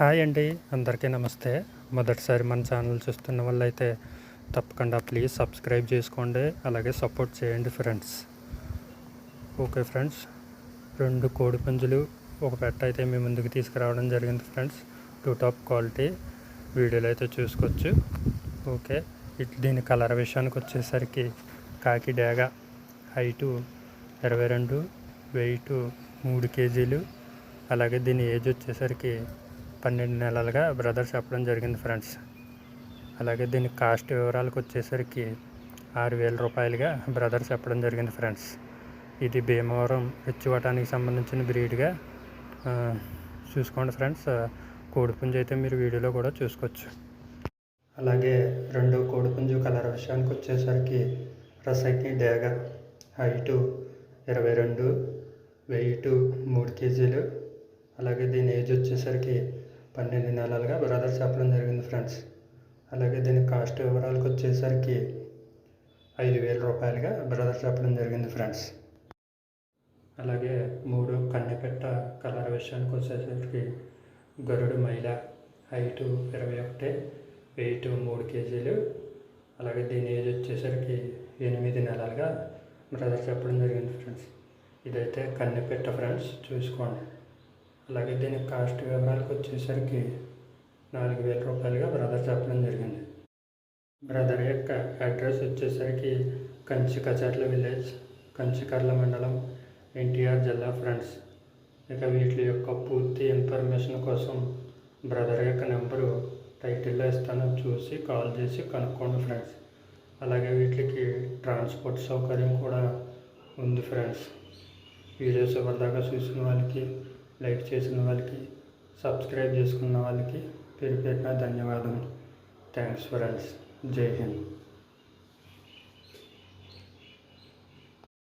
Hi అండి అందరికీ నమస్తే. మొదటిసారి మన ఛానల్ చూస్తున్న వాళ్ళైతే తప్పకుండా ప్లీజ్ సబ్స్క్రైబ్ చేసుకోండి అలాగే సపోర్ట్ చేయండి ఫ్రెండ్స్. ఓకే ఫ్రెండ్స్ రెండు కోడి పుంజులు ఒక పెట్ట అయితే మీ ముందుకు తీసుకురావడం జరిగింది ఫ్రెండ్స్. టూ టాప్ క్వాలిటీ వీడియోలో అయితే చూసుకోవచ్చు. ఓకే ఇట్ దీని కలర్ విషయానికి వచ్చేసరికి కాకి డేగ హైటు ఇరవై రెండు వెయిట్ మూడు కేజీలు అలాగే దీని ఏజ్ వచ్చేసరికి పన్నెండు నెలలుగా బ్రదర్ చెప్పడం జరిగింది ఫ్రెండ్స్. అలాగే దీని కాస్ట్ వివరాలకు వచ్చేసరికి ఆరు వేల రూపాయలుగా బ్రదర్ చెప్పడం జరిగింది ఫ్రెండ్స్. ఇది భీమవరం రెచ్చివటానికి సంబంధించిన బ్రీడ్గా చూసుకోండి ఫ్రెండ్స్. కోడిపుంజు అయితే మీరు వీడియోలో కూడా చూసుకోవచ్చు. అలాగే రెండో కోడిపుంజు కలర్ విషయానికి వచ్చేసరికి రసకి డేగ. హైటు ఇరవై రెండు వెయిట్ మూడు కేజీలు. అలాగే దీని ఏజ్ వచ్చేసరికి పన్నెండు నెలలుగా బ్రదర్ చెప్పడం జరిగింది ఫ్రెండ్స్. అలాగే దీని కాస్ట్ వివరాలకు వచ్చేసరికి ఐదు వేల రూపాయలుగా బ్రదర్ చెప్పడం జరిగింది ఫ్రెండ్స్. అలాగే మూడు కన్నెపెట్ట కలర్ విషయానికి వచ్చేసరికి గరుడు మైల హైటు ఇరవై ఒకటి వెయిట్ మూడు కేజీలు. అలాగే దీని ఏజ్ వచ్చేసరికి ఎనిమిది నెలలుగా బ్రదర్ చెప్పడం జరిగింది ఫ్రెండ్స్. ఇదైతే కన్నెపెట్ట ఫ్రెండ్స్ చూసుకోండి. అలాగే దీని కాస్ట్ వివరాలకు వచ్చేసరికి నాలుగు వేల రూపాయలుగా బ్రదర్ చెప్పడం జరిగింది. బ్రదర్ యొక్క అడ్రస్ వచ్చేసరికి కంచికచర్ల విలేజ్ కంచికర్ల మండలం ఎన్టీఆర్ జిల్లా ఫ్రెండ్స్. ఇక వీటి యొక్క పూర్తి ఇన్ఫర్మేషన్ కోసం బ్రదర్ యొక్క నెంబరు టైటిల్లో ఇస్తాను. చూసి కాల్ చేసి కనుక్కోండి ఫ్రెండ్స్. అలాగే వీటికి ట్రాన్స్పోర్ట్ సౌకర్యం కూడా ఉంది ఫ్రెండ్స్. వీడియోస్ ఎవరిదాకా చూసిన వాళ్ళకి లైక్ చేసిన వాళ్ళకి సబ్స్క్రైబ్ చేసుకున్న వాళ్ళకి పేరు పెట్టిన ధన్యవాదములు. థ్యాంక్స్ ఫ్రెండ్స్ జై హింద్.